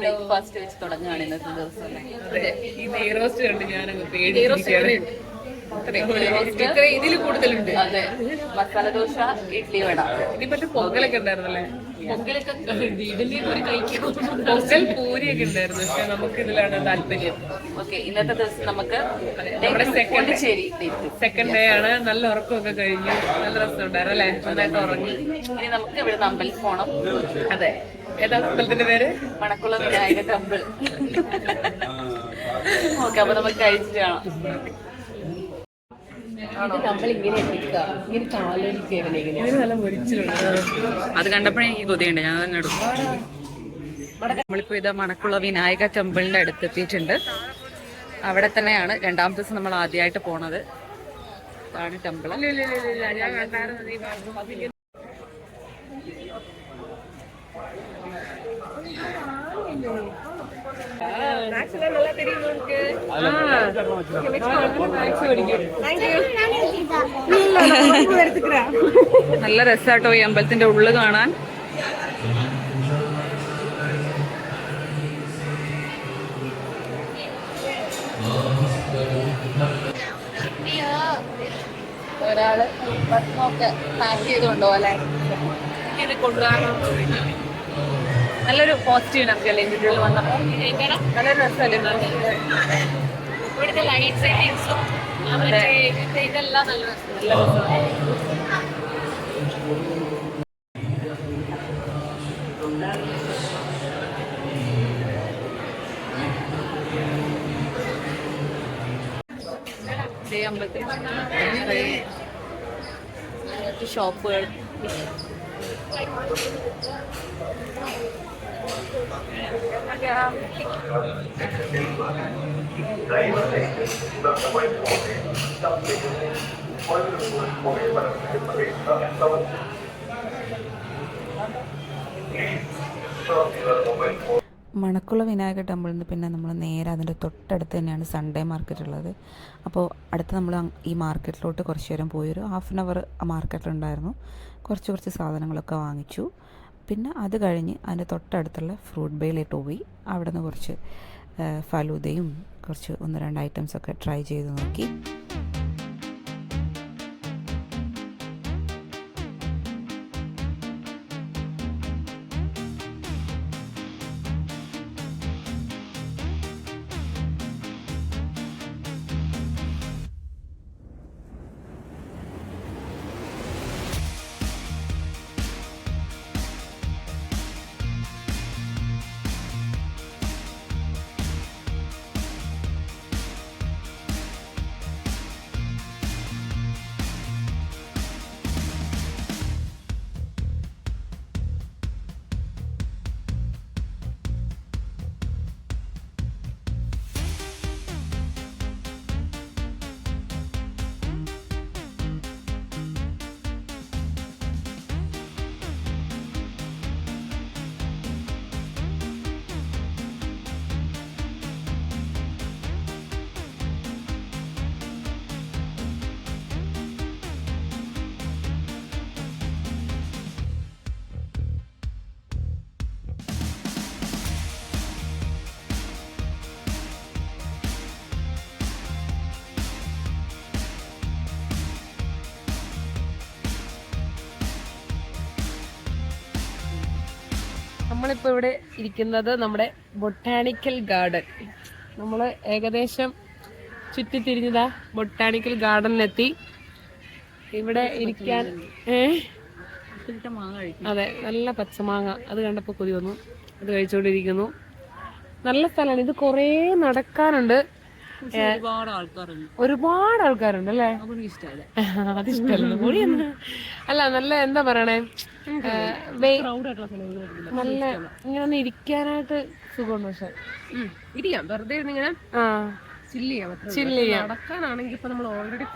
Breakfast വെച്ച് തുടങ്ങുകയാണ് ഇന്നത്തെ ദിവസം. അതെ ഈ നെയ്റോസ്റ്റ് കണ്ട് ഞാനങ്ങ് പേടിച്ചിരിക്കുകയാണ്. ഇത്ര ഇതിൽ കൂടുതലുണ്ട്. അതെ മസാല ദോശ ഇഡ്ലി വേണം ഇനി മറ്റേ പൊങ്കലൊക്കെ ഉണ്ടായിരുന്നല്ലേ? പൊങ്കലൊക്കെ ഇഡലി ഒരു കഴിക്കും പൊങ്കൽ പൂരിയൊക്കെ ഉണ്ടായിരുന്നു. പക്ഷെ നമുക്ക് ഇതിലാണ് താല്പര്യം. ഓക്കെ ഇന്നത്തെ ദിവസം നമുക്ക് നമ്മുടെ second- പോണ്ടിച്ചേരി സെക്കൻഡ് ഡേ ആണ്. നല്ല ഉറക്കമൊക്കെ കഴിഞ്ഞു. നല്ല രസം ഉണ്ടായിരുന്നല്ലേ നന്നായിട്ട് ഉറങ്ങി. ഇനി നമുക്ക് ഇവിടെ അമ്പലത്തിൽ പോണം. അതെ. ഏതാ അമ്പലത്തിന്റെ പേര്? മണക്കുളം വിനായക ടെമ്പിൾ. ഓക്കെ അപ്പൊ നമുക്ക് കഴിച്ചിട്ട് കാണാം. നമ്മൾ ഇങ്ങനെ ഇങ്ങനെ നല്ല അത് കണ്ടപ്പോഴേ എനിക്ക് കൊതിയുണ്ട്. ഞാൻ തന്നെ എടുക്കും. നമ്മളിപ്പോ ഇത് മണക്കുള്ള വിനായക ടെമ്പിളിന്റെ അടുത്ത് എത്തിയിട്ടുണ്ട് അവിടെ തന്നെയാണ് രണ്ടാമത്തെ ദിവസം നമ്മൾ ആദ്യമായിട്ട് പോണത്. ഇതാണ് ടെമ്പിൾ. ഞാൻ നല്ല രസാട്ടോ ഈ അമ്പലത്തിന്റെ ഉള്ളു കാണാൻ. ഒരാൾ ഭക്ഷണമൊക്കെ പാക്ക് ചെയ്തുകൊണ്ടോ അല്ലെ ഇത് കൊണ്ടുപോകാനോ? നല്ലൊരു പോസിറ്റീവ് എനർജി അല്ലേ ഇതിന്റെ ഉള്ളിൽ വന്നപ്പോ? നല്ലൊരു രസമല്ലേ? ഇവിടുത്തെ ലൈറ്റ് സെറ്റിങ്സും മറ്റേ ഇതെല്ലാം നല്ല രസം ഇതേ അമ്പലത്തിൽ കുറേ ഷോപ്പുകൾ മണക്കുള വിനായക ടെമ്പിളിൽ നിന്ന് പിന്നെ നമ്മൾ നേരെ അതിന്റെ തൊട്ടടുത്ത് തന്നെയാണ് സൺഡേ മാർക്കറ്റ് ഉള്ളത്. അപ്പോൾ അടുത്ത് നമ്മൾ ഈ മാർക്കറ്റിലോട്ട് കുറച്ച് നേരം പോയി ഒരു ഹാഫ് ആൻ അവർ മാർക്കറ്റിലുണ്ടായിരുന്നു കുറച്ച് കുറച്ച് സാധനങ്ങളൊക്കെ വാങ്ങിച്ചു. പിന്നെ അത് കഴിഞ്ഞ് അതിന്റെ തൊട്ടടുത്തുള്ള ഫ്രൂട്ട് ബേയിലോട്ട് പോയി അവിടെ നിന്ന് കുറച്ച് ഫലൂദയും കുറച്ച് ഒന്ന് രണ്ട് ഐറ്റംസൊക്കെ ട്രൈ ചെയ്ത് നോക്കി. നമ്മളിപ്പോ ഇവിടെ ഇരിക്കുന്നത് നമ്മുടെ ബൊട്ടാണിക്കൽ ഗാർഡൻ. നമ്മൾ ഏകദേശം ചുറ്റിത്തിരിഞ്ഞതാ ബൊട്ടാണിക്കൽ ഗാർഡനിലെത്തി. ഇവിടെ ഇരിക്കാൻ അതെ നല്ല പച്ചമാങ്ങ. അത് കണ്ടപ്പോൾ കൊതി വന്നു. അത് കഴിച്ചുകൊണ്ടിരിക്കുന്നു നല്ല സ്ഥലമാണ് ഇത് കുറേ നടക്കാനുണ്ട്. ഒരുപാട് ആൾക്കാരുണ്ട്. ഒരുപാട് ആൾക്കാരുണ്ട് അല്ലേ ഇഷ്ടമല്ല. കൂടി അല്ല നല്ല എന്താ പറയണേ? നല്ല ഇങ്ങനെ ഒന്ന് ഇരിക്കാനായിട്ട് സുഖമുണ്ട് പക്ഷെ. ഇരിക്കാം. വെറുതെ ഇരുന്നിങ്ങനെ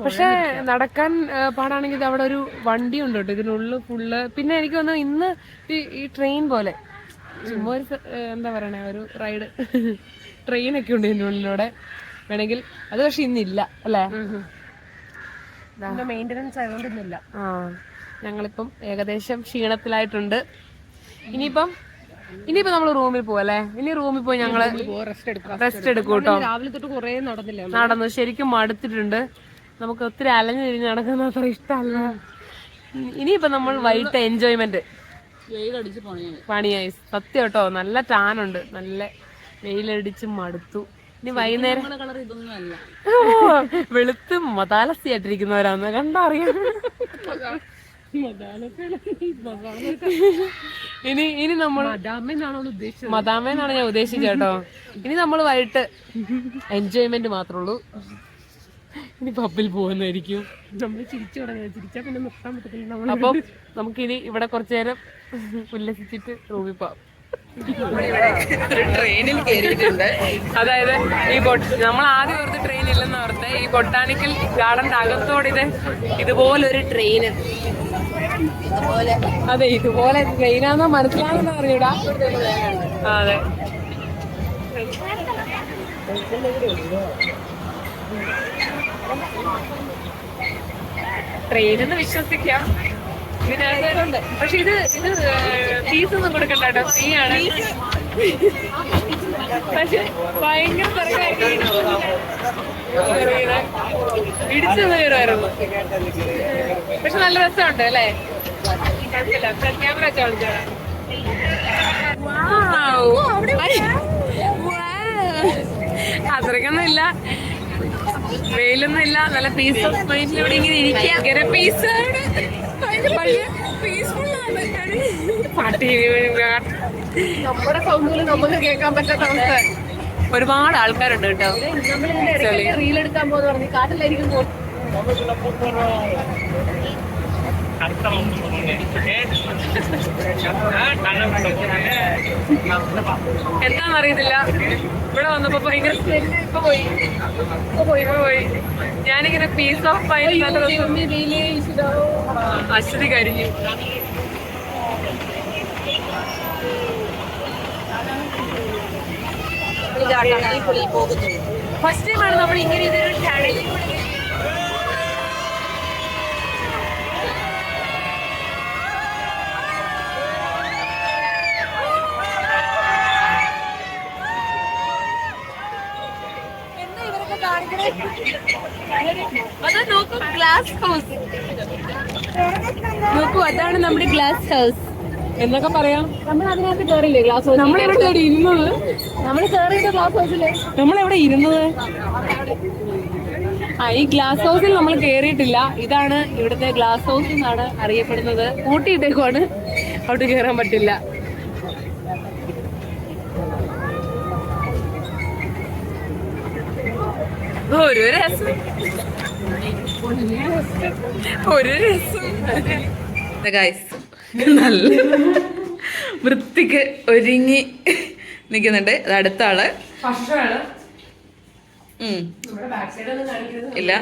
പക്ഷെ നടക്കാൻ പാടാണെങ്കിൽ അവിടെ ഒരു വണ്ടി ഉണ്ട് കേട്ടോ. ഇതിനുള്ളിൽ ഫുള്ള് പിന്നെ എനിക്ക് തോന്നുന്നു ഇന്ന് ഈ ട്രെയിൻ പോലെ. ചുമ്മാ ഒരു എന്താ പറയണേ? ഒരു റൈഡ് ട്രെയിൻ ഒക്കെ ഉണ്ട് ഇതിന്റെ ഉള്ളിലൂടെ വേണമെങ്കിൽ അത് പക്ഷെ ഇന്നില്ല അല്ലേ? മെയിന്റനൻസ് ആയതുകൊണ്ടൊന്നുമില്ല ആ ഞങ്ങളിപ്പം ഏകദേശം ക്ഷീണത്തിലായിട്ടുണ്ട്. ഇനിയിപ്പം ഇനിയിപ്പോ നമ്മൾ റൂമിൽ പോവല്ലേ ഇനി റൂമിൽ പോയി ഞങ്ങൾ റെസ്റ്റ് എടുക്കാം റെസ്റ്റ് എടുക്കും. കേട്ടോ. രാവിലെ തൊട്ട് കുറേ നടന്നില്ല നടന്നു ശരിക്കും മടുത്തിട്ടുണ്ട്. നമുക്ക് ഒത്തിരി അലഞ്ഞു തിരിഞ്ഞ് നടക്കുന്ന അത്ര ഇഷ്ടമല്ല. ഇനിയിപ്പോ നമ്മൾ വൈകിട്ട് എൻജോയ്മെന്റ് പണിയായി സത്യം കേട്ടോ നല്ല ടാനുണ്ട്. നല്ല വെയിലടിച്ച് മടുത്തു. ഇനി വൈകുന്നേരം ഓ, വെളുത്ത് മതാലസിയായിട്ടിരിക്കുന്നവരാന്ന് കണ്ടറിയാം? ഇനി ഇനി നമ്മൾ മദാമേന്നാണ് ഞാൻ ഉദ്ദേശിച്ചത് കേട്ടോ. ഇനി നമ്മൾ വൈകിട്ട് എൻജോയ്മെന്റ് മാത്രമേ ഉള്ളൂ. ഇനി പബ്ബിൽ പോകുന്നതായിരിക്കും നമ്മൾ ചിരിച്ചു തുടങ്ങി പിന്നെ നിർത്താൻ പറ്റത്തില്ല നമ്മൾ അപ്പം നമുക്കിനി ഇവിടെ കുറച്ചു നേരം ഉല്ലസിച്ചിട്ട് റൂമിൽ പോവാം. ട്രെയിനിൽ കയറിയിട്ടുണ്ട്. അതായത് ഈ ബൊട്ട് നമ്മൾ ആദ്യം ഓർത്ത് ട്രെയിൻ ഇല്ലെന്ന് ഓർത്ത് ഈ ബൊട്ടാണിക്കൽ ഗാർഡന്റെ അകത്തോടെ ഇത് ഇതുപോലൊരു ട്രെയിൻ അതെ ഇതുപോലെ ട്രെയിൻ മനസ്സിലാണെന്ന് മനസ്സിലാകുന്ന ആ, അതെ. ട്രെയിനെന്ന് വിശ്വസിക്കാം. പക്ഷെ ഇത് ഇത് ഫീസ് ഒന്നും കൊടുക്കണ്ട കേട്ടോ. ഫ്രീ ആണ്. പക്ഷെ ഭയങ്കര ഇടിച്ചു കയറുമായിരുന്നു പക്ഷെ നല്ല രസമുണ്ട് അല്ലേ? ക്യാമറ അത്രയ്ക്കൊന്നും ഇല്ല. വെയിലൊന്നും ഇല്ല. നല്ല പീസ് ഓഫ് മൈൻഡിലൂടെ ഇങ്ങനെ ഇരിക്കുക. പാട്ടി നമ്മുടെ സൗണ്ടുകൾ നമുക്ക് കേൾക്കാൻ പറ്റാത്ത അവസ്ഥ. ഒരുപാട് ആൾക്കാരുണ്ട് കേട്ടോ. റീൽ എടുക്കാൻ പോകുന്ന പറഞ്ഞു കാട്ടിലായിരിക്കും പോകും എന്താണെന്നറിയത്തില്ല ഇവിടെ വന്നപ്പോ ഭയങ്കര smell. ഇപ്പൊ പോയി. ഇപ്പൊ പോയി ഇപ്പൊ പോയി. ഞാനിങ്ങനെ പീസ് ഓഫ് രസം അശ്വതി കരിഞ്ഞു ഫസ്റ്റ് ടൈമാണ് നമ്മൾ ഇങ്ങനെ ഇതൊരു ചാനലിൽ അത് നോക്കൂ ഗ്ലാസ് ഹൗസ് നോക്കൂ അതാണ് നമ്മുടെ ഗ്ലാസ് ഹൗസ് എന്നൊക്കെ പറയാം. നമ്മൾ അതിനകത്ത് കേറില്ലേ ഗ്ലാസ് ഹൗസ് നമ്മളെവിടെ ഇരുന്നത്. നമ്മൾ കയറിയിട്ട് ഗ്ലാസ് ഹൗസിൽ നമ്മളെവിടെ ഇരുന്നത്? ആ ഈ ഗ്ലാസ് ഹൗസിൽ നമ്മൾ കേറിയിട്ടില്ല. ഇതാണ് ഇവിടുത്തെ ഗ്ലാസ് ഹൗസ് എന്നാണ് അറിയപ്പെടുന്നത്. കൂട്ടിയിട്ടേക്കുവാണ് അവിടെ കയറാൻ പറ്റില്ല. ഒരു രസം. ഒരു രസം. ഗൈസ് നല്ല വൃത്തിക്ക് ഒരുങ്ങി നിൽക്കുന്നുണ്ട്. അത് അടുത്ത ആൾ. ഇല്ല.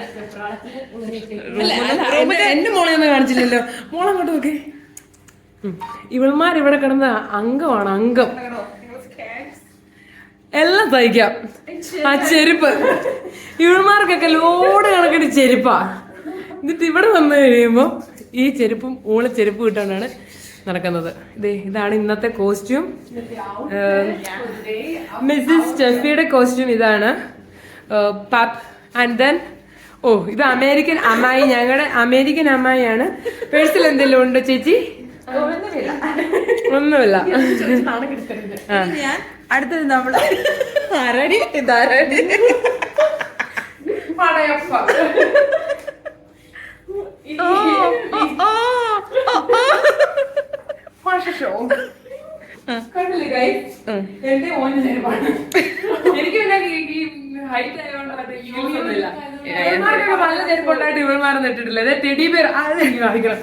എന്റെ മോളെ ഒന്നും കാണിച്ചില്ലല്ലോ. മോളെ അങ്ങോട്ട് നോക്കേ ഇവൾമാർ ഇവിടെ കിടന്ന അംഗമാണ് അംഗം. എല്ലാം തയ്ക്കാം. ആ ചെരുപ്പ്. ഇവന്മാർക്കൊക്കെ ലോഡ് കണക്കിന് ചെരുപ്പാ. എന്നിട്ട് ഇവിടെ വന്നു കഴിയുമ്പോൾ ഈ ചെരുപ്പും ഊള ചെരുപ്പ് കിട്ടാനാണ് നടക്കുന്നത്. ഇതേ ഇതാണ് ഇന്നത്തെ കോസ്റ്റ്യൂം മിസ്സിസ് സ്റ്റെഫിയുടെ കോസ്റ്റ്യൂം ഇതാണ്. പപ്പ് ആൻഡ് ദെൻ ഓ ഇത് അമേരിക്കൻ അമ്മായി. ഞങ്ങളുടെ അമേരിക്കൻ അമ്മായിയാണ്. പേഴ്സിൽ എന്തെങ്കിലും ഉണ്ടോ ചേച്ചി? ഒന്നുമില്ല. ആ. അടുത്തത് നമ്മൾ ആരാടി? ഇതാരാടി. എനിക്ക്. നല്ല ചെരുപ്പുണ്ടായിട്ട് ഇവന്മാരൊന്നും ഇട്ടിട്ടില്ല. ടെഡി ബിയർ അതെനിക്ക് കാണിക്കണം.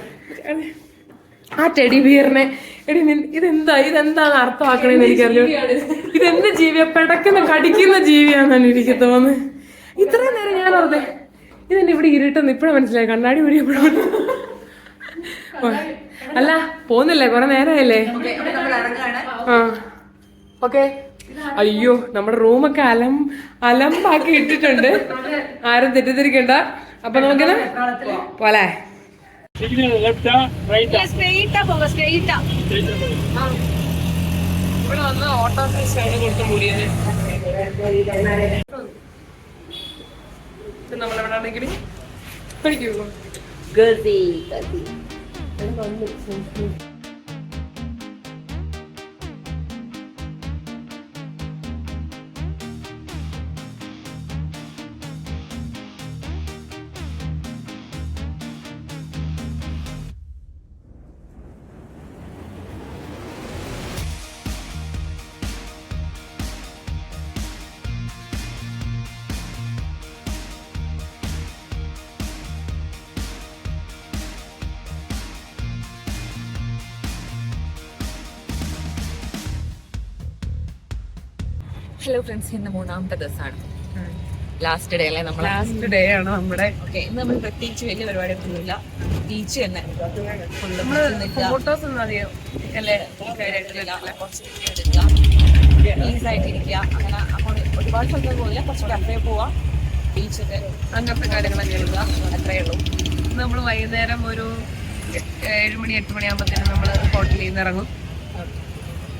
ആ ടെഡി ബിയറിനെ എടി ഇതെന്താ? ഇതെന്താണ് അർത്ഥമാക്കണേന്ന് എനിക്കറിയോ ഇതെന്ത് ജീവിയാ പെടക്കുന്ന കടിക്കുന്ന ജീവിയാന്നാണ് എനിക്ക് തോന്നുന്നത് ഇത്രയും നേരം ഞാൻ ഓർത്തെ ഇതെന്നെ ഇവിടെ ഇരുട്ടെന്ന്. ഇപ്പോഴും മനസ്സിലായി. കണ്ണാടി ഊരി എപ്പോഴും അല്ല പോന്നില്ലേ? കുറെ നേരമായില്ലേ ആ. ഓക്കെ. അയ്യോ നമ്മുടെ റൂമൊക്കെ അലം അലമ്പാക്കി ഇട്ടിട്ടുണ്ട്. ആരും തെറ്റിദ്ധരിക്കണ്ട. അപ്പൊ നമുക്കിന്ന് പോലെ. സ്ട്രെയിറ്റാ പോവാ സ്ട്രെയിറ്റാ ഇവിടെ വന്ന് ഓട്ടോ ആണ് കൊടുത്ത് മൂടിയത്. നമ്മളെവിടെ ആണെങ്കിൽ പഠിക്കൂ ഹലോ ഫ്രണ്ട്സ് ഇന്ന് മൂന്നാമത്തെ ദിവസമാണ്. ലാസ്റ്റ് ഡേ അല്ലേ നമ്മൾ ലാസ്റ്റ് ഡേ ആണ് നമ്മുടെ. ഓക്കെ ഇന്ന് നമ്മൾ പ്രത്യേകിച്ച് വലിയ പരിപാടിയൊന്നുമില്ല. ബീച്ച് തന്നെ. ഫോട്ടോസ് ഒന്നും അധികം ഈസായിട്ടിരിക്കുക അങ്ങനെ അപ്പോൾ ഒരുപാട് സ്ഥലത്ത് പോകില്ല കുറച്ച് കഫേ പോവാം. ബീച്ചൊക്കെ അങ്ങനത്തെ കാര്യങ്ങളൊക്കെ എഴുതുക അത്രയേ ഉള്ളൂ. നമ്മൾ വൈകുന്നേരം ഒരു ഏഴ് മണി എട്ട് മണിയാകുമ്പോഴത്തേനും നമ്മൾ ഹോട്ടലിൽ നിന്ന് ഇറങ്ങും.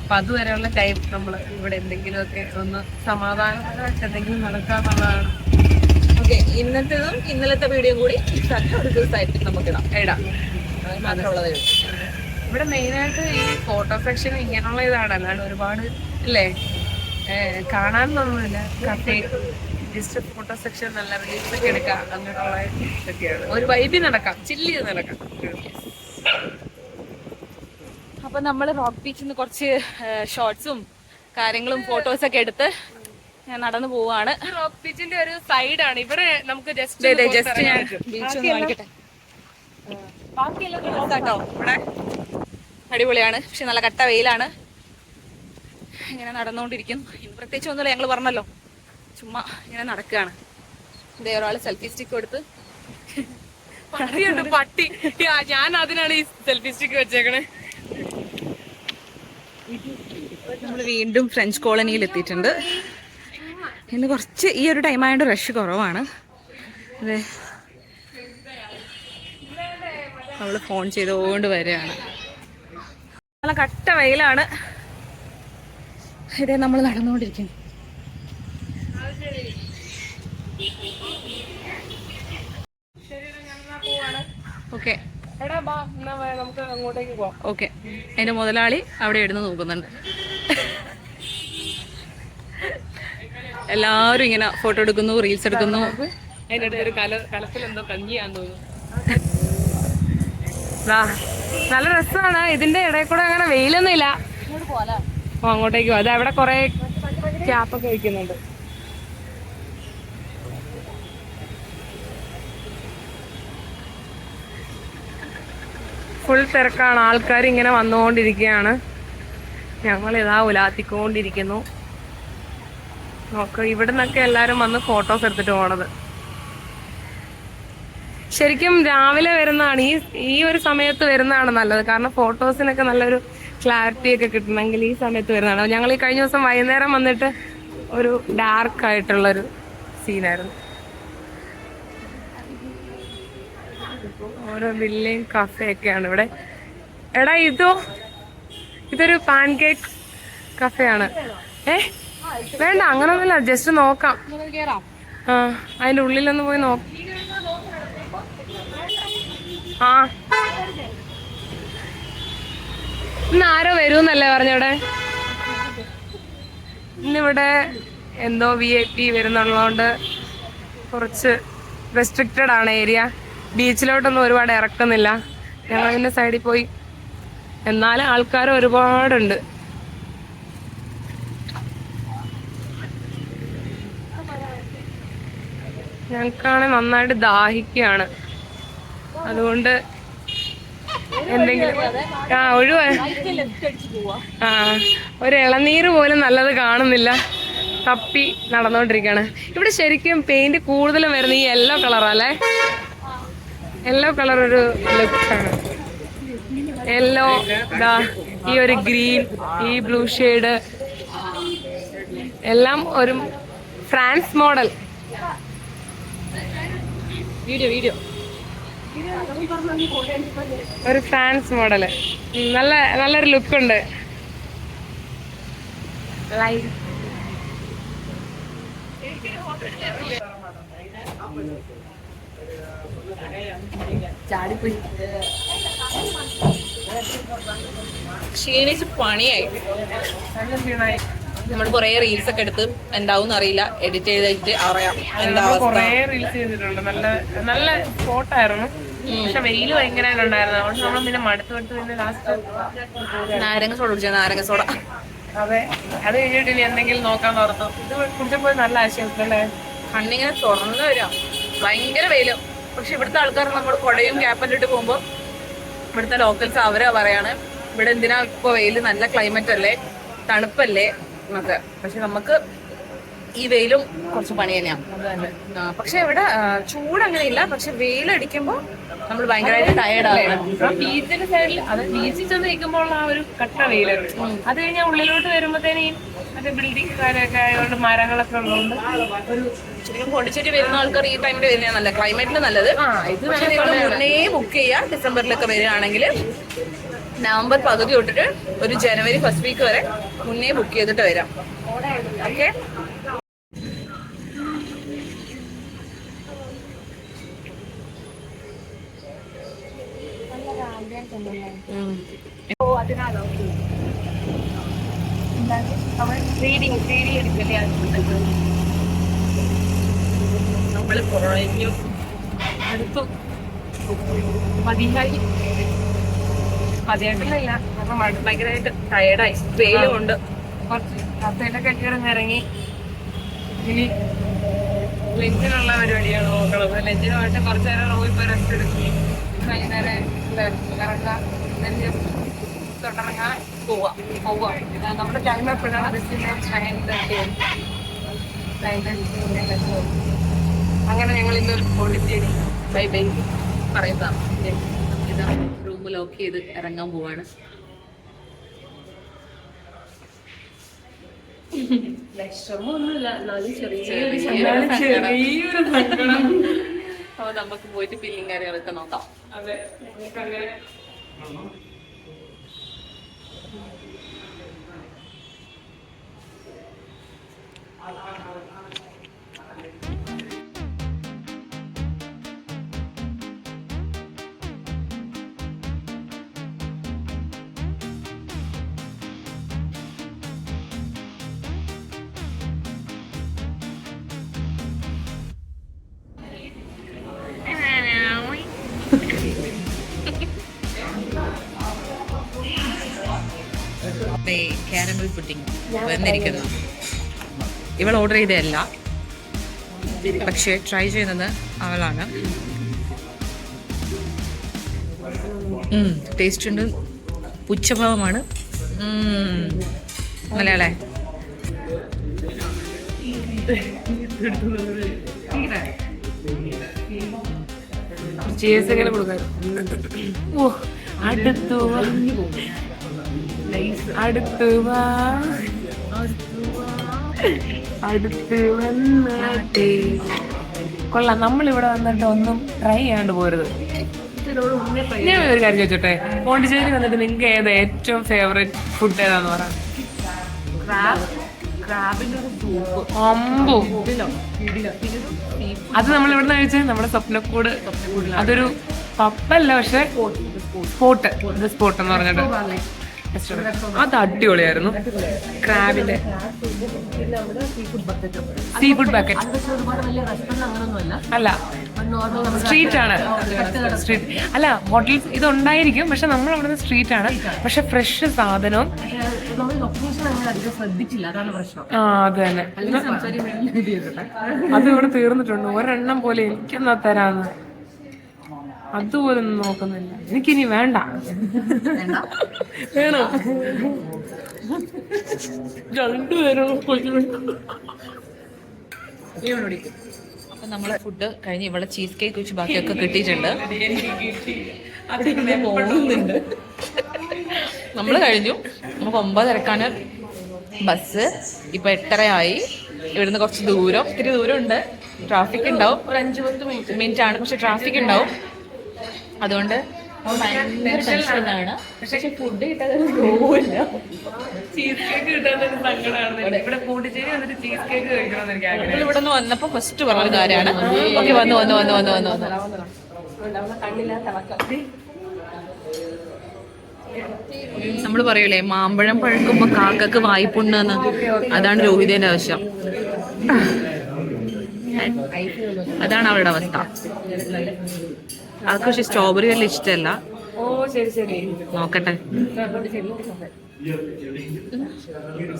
അപ്പൊ അതുവരെയുള്ള ടൈം നമ്മൾ ഇവിടെ എന്തെങ്കിലുമൊക്കെ ഒന്ന് സമാധാനപരമായിട്ട് എന്തെങ്കിലും നടക്കാന്നുള്ളതാണ്. ഓക്കെ ഇന്നത്തേതും ഇന്നലത്തെ വീഡിയോയും കൂടി ഒരു ദിവസമായിട്ട് നമുക്ക് ഇടാം. ഇടാം മാത്രമുള്ളതേ ഇവിടെ മെയിനായിട്ട് ഈ ഫോട്ടോ സെക്ഷൻ ഇങ്ങനെയുള്ള ഇതാണ്. അല്ലാണ്ട് ഒരുപാട് അല്ലേ കാണാൻ കാണാനൊന്നുമില്ല. കഫേ ജസ്റ്റ് ഫോട്ടോ സെക്ഷൻ നല്ല റീൽസ് ഒക്കെ എടുക്കാം. അങ്ങനെയുള്ള ഇതൊക്കെയാണ്. ഒരു വൈബി നടക്കാം. ചില്ലി നടക്കാം. അപ്പൊ നമ്മൾ റോക്ക് ബീച്ചിൽ നിന്ന് കുറച്ച് ഷോർട്സും കാര്യങ്ങളും ഫോട്ടോസ് ഒക്കെ എടുത്ത് ഞാൻ നടന്നു പോവാണ്. റോക്ക് ബീച്ചിന്റെ ഒരു സൈഡ് ആണ്. ഇവിടെ നമുക്ക് ജസ്റ്റ് ജസ്റ്റ് ഞാൻ ബീച്ച് ഒന്ന് കാണിക്കട്ടെ കേട്ടോ ഇവിടെ അടിപൊളിയാണ്. പക്ഷെ നല്ല കട്ട വെയിലാണ്. ഇങ്ങനെ നടന്നുകൊണ്ടിരിക്കുന്നു. പ്രത്യേകിച്ച് ഒന്നുമില്ല. ഞങ്ങൾ പറഞ്ഞല്ലോ. ചുമ്മാ ഇങ്ങനെ നടക്കുകയാണ്. ഇതേ ഒരാൾ സെൽഫി സ്റ്റിക്ക് കൊടുത്ത്. പട്ടിയുണ്ട് പട്ടി. ഞാൻ അതിനാണ് ഈ സെൽഫി സ്റ്റിക്ക് വെച്ചേക്കണേ. നമ്മൾ വീണ്ടും ഫ്രഞ്ച് കോളനിയിൽ എത്തിയിട്ടുണ്ട്. ഇന്ന് കുറച്ച് ഈ ഒരു ടൈം ആയതുകൊണ്ട് റഷ് കുറവാണ്. അതെ. നമ്മൾ ഫോൺ ചെയ്തുകൊണ്ട് വരികയാണ്. നല്ല കട്ട വെയിലാണ്. ഇതേ നമ്മൾ നടന്നുകൊണ്ടിരിക്കുന്നു ഓക്കെ ഓക്കെ. അതിന്റെ മുതലാളി അവിടെ ഇരുന്ന് നോക്കുന്നുണ്ട് എല്ലാവരും ഇങ്ങനെ ഫോട്ടോ എടുക്കുന്നു റീൽസ് എടുക്കുന്നു. നല്ല രസമാണ് ഇതിന്റെ ഇടയിൽ കൂടെ അങ്ങനെ വെയിലൊന്നും ഇല്ല ഓ അങ്ങോട്ടേക്ക് പോവാം അത് അവിടെ കുറെ ക്യാപ്പൊക്കെ വയ്ക്കുന്നുണ്ട് ഫുൾ തിരക്കാണ്. ആൾക്കാർ ഇങ്ങനെ വന്നുകൊണ്ടിരിക്കുകയാണ്. ഞങ്ങൾ ഇതാ ഉലാത്തിക്കൊണ്ടിരിക്കുന്നു. നോക്ക് ഇവിടെ നിന്നൊക്കെ എല്ലാവരും വന്ന് ഫോട്ടോസ് എടുത്തിട്ട് പോണത്. ശരിക്കും രാവിലെ വരുന്നതാണ്. ഈ ഈ ഒരു സമയത്ത് വരുന്നതാണ് നല്ലത്. കാരണം ഫോട്ടോസിനൊക്കെ നല്ലൊരു ക്ലാരിറ്റി ഒക്കെ കിട്ടണമെങ്കിൽ ഈ സമയത്ത് വരുന്നതാണ്. ഞങ്ങൾ ഈ കഴിഞ്ഞ ദിവസം വൈകുന്നേരം വന്നിട്ട് ഒരു ഡാർക്ക് ആയിട്ടുള്ളൊരു സീനായിരുന്നു ഓരോ വില്ലയും കഫേയൊക്കെയാണ് ഇവിടെ. എടാ ഇതോ. ഇതൊരു പാൻ കേക്ക് കഫേയാണ്. ഏ? വേണ്ട അങ്ങനൊന്നുമില്ല. ജസ്റ്റ് നോക്കാം. ആ അതിന്റെ ഉള്ളിലൊന്ന് പോയി നോക്കാം ആ. ഇന്ന് ആരോ വരുമെന്നല്ലേ പറഞ്ഞവിടെ ഇന്നിവിടെ എന്തോ വി ഐ പി വരുന്നുള്ളതുകൊണ്ട് കുറച്ച് റെസ്ട്രിക്റ്റഡ് ആണ് ഏരിയ ബീച്ചിലോട്ടൊന്നും ഒരുപാട് ഇറക്കുന്നില്ല. ഞങ്ങൾ അതിന്റെ സൈഡിൽ പോയി. എന്നാലും ആൾക്കാർ ഒരുപാടുണ്ട്. ഞങ്ങൾക്കാണെങ്കിൽ നന്നായിട്ട് ദാഹിക്കുകയാണ്. അതുകൊണ്ട് എന്തെങ്കിലും ആ ഒഴിവ്. ആ ഒരു ഇളനീര് പോലും നല്ലത് കാണുന്നില്ല. തപ്പി നടന്നുകൊണ്ടിരിക്കുകയാണ് ഇവിടെ ശരിക്കും പെയിന്റ് കൂടുതലും വരുന്ന ഈ യെല്ലോ കളറല്ലേ യെല്ലോ കളർ ഒരു ലുക്കാണ് യെല്ലോ ദാ ഈ ഒരു ഗ്രീൻ ഈ ബ്ലൂ ഷെയ്ഡ് എല്ലാം ഒരു ഫ്രാൻസ് മോഡൽ വീഡിയോ വീഡിയോ ഒരു ഫ്രാൻസ് മോഡൽ നല്ല നല്ലൊരു ലുക്ക് ഉണ്ട്. ലൈഫ് ചാടിപ്പോയി ക്ഷീണിച്ച് പണിയായി. നമ്മൾ കുറെ റീൽസ് ഒക്കെ എടുത്ത് എന്താവും അറിയില്ല. എഡിറ്റ് ചെയ്തിട്ട് അറിയാം. എന്താ കൊറേ റീൽസ് ചെയ്തിട്ടുണ്ട്. നല്ല നല്ല ഫോട്ടോ ആയിരുന്നു. പക്ഷെ വെയിൽ ഭയങ്കരമായിട്ട് ഉണ്ടായിരുന്നു അതുകൊണ്ട് നമ്മൾ പിന്നെ മടുത്ത് മടുത്ത് പിന്നെ ലാസ്റ്റ് നാരങ്ങ സോഡ കുടിച്ചാൽ നാരങ്ങ സോഡ അതെ. അത് കഴിഞ്ഞിട്ട് ഇനി എന്തെങ്കിലും നോക്കാൻ ഓർത്തു. ഇത് കുടിച്ചപ്പോൾ നല്ല ആശയം കണ്ണിങ്ങനെ തുറന്നു വരാം. ഭയങ്കര വെയിൽ. പക്ഷെ ഇവിടുത്തെ ആൾക്കാർ നമ്മൾ കുടയും ക്യാപ്പലും ഇട്ട് പോകുമ്പോൾ ഇവിടുത്തെ ലോക്കൽസ് അവരാ പറയാണ് ഇവിടെ എന്തിനാ ഇപ്പൊ വെയിൽ? നല്ല ക്ലൈമറ്റ് അല്ലേ? തണുപ്പല്ലേ? എന്നൊക്കെ. പക്ഷെ നമുക്ക് ഈ വെയിലും കുറച്ച് പണി തന്നെയാണ് പക്ഷെ ഇവിടെ ചൂട് അങ്ങനെ ഇല്ല പക്ഷെ വെയിലടിക്കുമ്പോ നമ്മൾ ഭയങ്കരമായിട്ട് ടയർഡാണ് ബീച്ചിന്റെ സൈഡിൽ അത് ബീച്ചിൽ ചെന്ന് നിൽക്കുമ്പോൾ ആ ഒരു കട്ട വെയിലുണ്ട് അത് കഴിഞ്ഞാൽ ഉള്ളിലോട്ട് വരുമ്പോഴത്തേനും മറ്റേ ആയതുകൊണ്ട് മരങ്ങളൊക്കെ ഉള്ളതുകൊണ്ട് ശരിക്കും വരുന്ന ആൾക്കാർ ഈ ടൈമിൽ വരുന്ന നല്ല ക്ലൈമറ്റിന് നല്ലത്. ഇത് നിങ്ങൾ മുന്നേ ബുക്ക് ചെയ്യുക ഡിസംബറിലൊക്കെ വരികയാണെങ്കിൽ നവംബർ പകുതി തൊട്ടിട്ട് ഒരു ജനുവരി ഫസ്റ്റ് വീക്ക് വരെ മുന്നേ ബുക്ക് ചെയ്തിട്ട് വരാം. ഓക്കെ? റീഡിങ് റീഡിങ് എടുക്കല്ലേ നമ്മൾ കുറഞ്ഞു. അടുത്തു. മതിയായി. മതിയായിട്ടില്ല. മടുപ്പ് ഭയങ്കരമായിട്ട് ടയർഡായി വെയിലും ഉണ്ട്. കുറച്ച് കത്തയിലൊക്കെ കിടന്ന് ഇറങ്ങി. ഇനി ലഞ്ചിനുള്ള പരിപാടിയാണ് നോക്കണത്. ലഞ്ചിന് പോയിട്ട് കുറച്ച് നേരം റൂമിൽ പോയി റെസ്റ്റ് എടുക്കും വൈകുന്നേരം ഇറങ്ങാം തൊട്ടിറങ്ങാൻ പോവാം പോവാം. നമ്മുടെ ടൈം എപ്പോഴാണ് ബസ്സിന്റെ നയൻ തേർട്ടി നയൻ തേർട്ടി അങ്ങനെ ഞങ്ങൾ ഇന്ന് പോണ്ടിച്ചേരി ബൈ ബൈ പറയുന്നതാ ഇതാ റൂം ലോക്ക് ചെയ്ത് ഇറങ്ങാൻ പോവാണ്. വിഷമമൊന്നുമില്ല എന്നാലും ചെറിയൊരു ചെറിയൊരു സങ്കടം. അപ്പൊ നമുക്ക് പോയിട്ട് ബില്ലിങ് കാര്യങ്ങളൊക്കെ നോക്കാം. അതെ നമുക്കങ്ങനെ കാരമൽ പുഡിംഗ്. വന്നിരിക്കുന്നു. ഇവൾ ഓർഡർ ചെയ്തതല്ല. പക്ഷേ ട്രൈ ചെയ്യുന്നത് അവളാണ്. ടേസ്റ്റ് ഉണ്ട്. പുച്ഛഭാവമാണ്. മലയാളേ. ഓ അടുത്തു വാ. അടുത്തു വാ. അടുത്ത് നമ്മൾ കൊള്ളാം നമ്മളിവിടെ വന്നിട്ട് ഒന്നും ട്രൈ ചെയ്യാണ്ട് പോരുത്. ഞാൻ ഒരു കാര്യം ചോദിച്ചോട്ടെ? പോണ്ടിച്ചേരി വന്നിട്ട് നിങ്ങൾക്ക് ഏതാ ഏറ്റവും ഫേവറേറ്റ് ഫുഡ് ഏതാന്ന് പറയാം അത് നമ്മൾ ഇവിടുന്ന് കഴിച്ചത് നമ്മുടെ സ്വപ്നക്കൂട്. അതൊരു പപ്പല്ല പക്ഷെ സ്പോട്ട് സ്പോട്ട് എന്ന് പറഞ്ഞിട്ട്. അത് അടിപൊളിയായിരുന്നു. ക്രാബിന്റെ. സീ ഫുഡ് ബക്കറ്റ് അല്ല സ്ട്രീറ്റ് ആണ്. സ്ട്രീറ്റ് അല്ല ഹോട്ടൽ ഇത് ഉണ്ടായിരിക്കും പക്ഷെ നമ്മൾ അവിടുന്ന് സ്ട്രീറ്റ് ആണ്. പക്ഷെ ഫ്രഷ് സാധനവും ആ അത് തന്നെ. അത് ഇവിടെ തീർന്നിട്ടുണ്ട്. ഒരെണ്ണം പോലെ എനിക്കെന്നാ തരാന്ന്. അതുപോലും നോക്കുന്നില്ല. എനിക്കിനി വേണ്ട. വേണോ. രണ്ടുപേരും അപ്പൊ നമ്മളെ ഫുഡ് കഴിഞ്ഞ് ഇവിടെ ചീസ് കേക്ക് വെച്ച് ബാക്കിയൊക്കെ കിട്ടിയിട്ടുണ്ട്. നമ്മൾ കഴിഞ്ഞു. നമുക്ക് ഒമ്പതരക്കാണ് ബസ്. ഇപ്പൊ എട്ടരയായി. ഇവിടുന്ന് കുറച്ച് ദൂരം. ഇത്തിരി ദൂരം ഉണ്ട് ട്രാഫിക് ഉണ്ടാവും. ഒരു അഞ്ച് പത്ത് മിനിറ്റ് മിനിറ്റ് ആണ്. പക്ഷെ ട്രാഫിക് ഉണ്ടാവും. അതുകൊണ്ട് ഭയങ്കര ടെൻഷനാണ് പക്ഷെ ഫുഡ് കിട്ടാതെ പോവില്ല ചീസ് കേക്ക് സങ്കടമാണ് ഇവിടെ പോണ്ടിച്ചേരി വന്നിട്ട് ചീസ് കേക്ക് കഴിക്കണമെന്ന് എനിക്ക് ആഗ്രഹം. നമ്മൾ ഇവിടെ നിന്ന് വന്നപ്പോ ഫസ്റ്റ് പറഞ്ഞ കാര്യമാണ്. ഓക്കെ വന്നു വന്നു വന്നു വന്നു വന്നു. വന്നു നമ്മൾ പറയൂലേ മാമ്പഴം പഴുക്കുമ്പോ കാക്കക്ക് വായ്പുണ്ണെന്ന്. അതാണ് രോഹിതന്റെ ആവശ്യം. അതാണ് അവരുടെ അവസ്ഥ. ആൾക്ക് പക്ഷെ സ്ട്രോബെറി വല്ല ഇഷ്ടമല്ല നോക്കട്ടെ.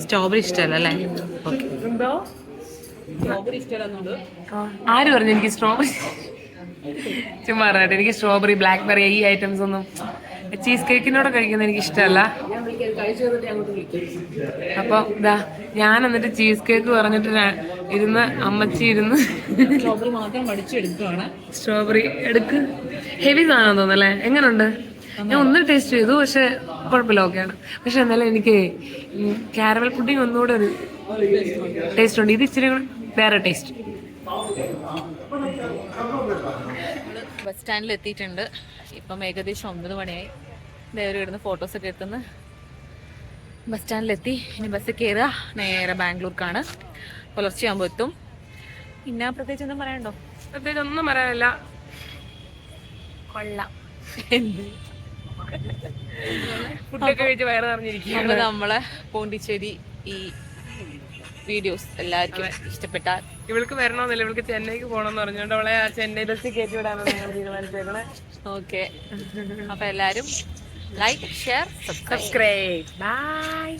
സ്ട്രോബെറി ഇഷ്ടമല്ല അല്ലേ? ആര് പറഞ്ഞു എനിക്ക് സ്ട്രോബെറി ചുമ്മാ പറഞ്ഞിട്ട് എനിക്ക് സ്ട്രോബെറി ബ്ലാക്ക്ബെറി ഈ ഐറ്റംസ് ഒന്നും ചീസ് കേക്കിനോട് കഴിക്കുന്നത് എനിക്ക് ഇഷ്ടമല്ല അപ്പൊ ഇതാ ഞാൻ എന്നിട്ട് ചീസ് കേക്ക് പറഞ്ഞിട്ട് ഇരുന്ന് അമ്മച്ചി ഇരുന്ന് സ്ട്രോബെറി മാത്രം മടിച്ചെടുക്കുകയാണ് സ്ട്രോബെറി എടുക്ക്. ഹെവി സാധനം തോന്നല്ലേ എങ്ങനുണ്ട്? ഞാൻ ഒന്ന് ടേസ്റ്റ് ചെയ്തു പക്ഷെ കുഴപ്പമില്ല ഓക്കെയാണ് പക്ഷെ എന്നാലും എനിക്ക് കാരമൽ പുഡിംഗ് ഒന്നുകൂടെ ഒരു ടേസ്റ്റ് ഉണ്ട്. ഇത് ഇച്ചിരി വേറെ ടേസ്റ്റ് ബസ് സ്റ്റാൻഡിൽ എത്തിയിട്ടുണ്ട്. ഇപ്പം ഏകദേശം ഒമ്പത് മണിയായി. ദേവര് ഫോട്ടോസ് ഫോട്ടോസൊക്കെ എടുത്തുനിന്ന് ബസ് സ്റ്റാൻഡിലെത്തി ഇനി ബസ് കയറുക. നേരെ ബാംഗ്ലൂർക്കാണ്. പുലർച്ചെയാകുമ്പോൾ എത്തും. പിന്നെ പ്രത്യേകിച്ച് ഒന്നും പറയണ്ടോ പ്രത്യേകിച്ച് ഒന്നും പറയാനില്ല. കൊള്ളാം. ഫുഡൊക്കെ കഴിച്ച് വയറ് നിറഞ്ഞിരിക്കുക നമ്മൾ നമ്മളെ പോണ്ടിച്ചേരി ഈ വീഡിയോസ് എല്ലാവർക്കും ഇഷ്ടപ്പെട്ടാൽ. ഇവൾക്ക് വരണമെന്നില്ല ഇവൾക്ക് ചെന്നൈക്ക് പോകണമെന്ന് പറഞ്ഞുകൊണ്ട് അവളെ ആ ചെന്നൈ ബസ് കയറ്റി വിടാനാണ് ഞങ്ങൾ തീരുമാനിച്ചേക്കണേ. ഓക്കെ. അപ്പൊ എല്ലാരും like share subscribe subscribe bye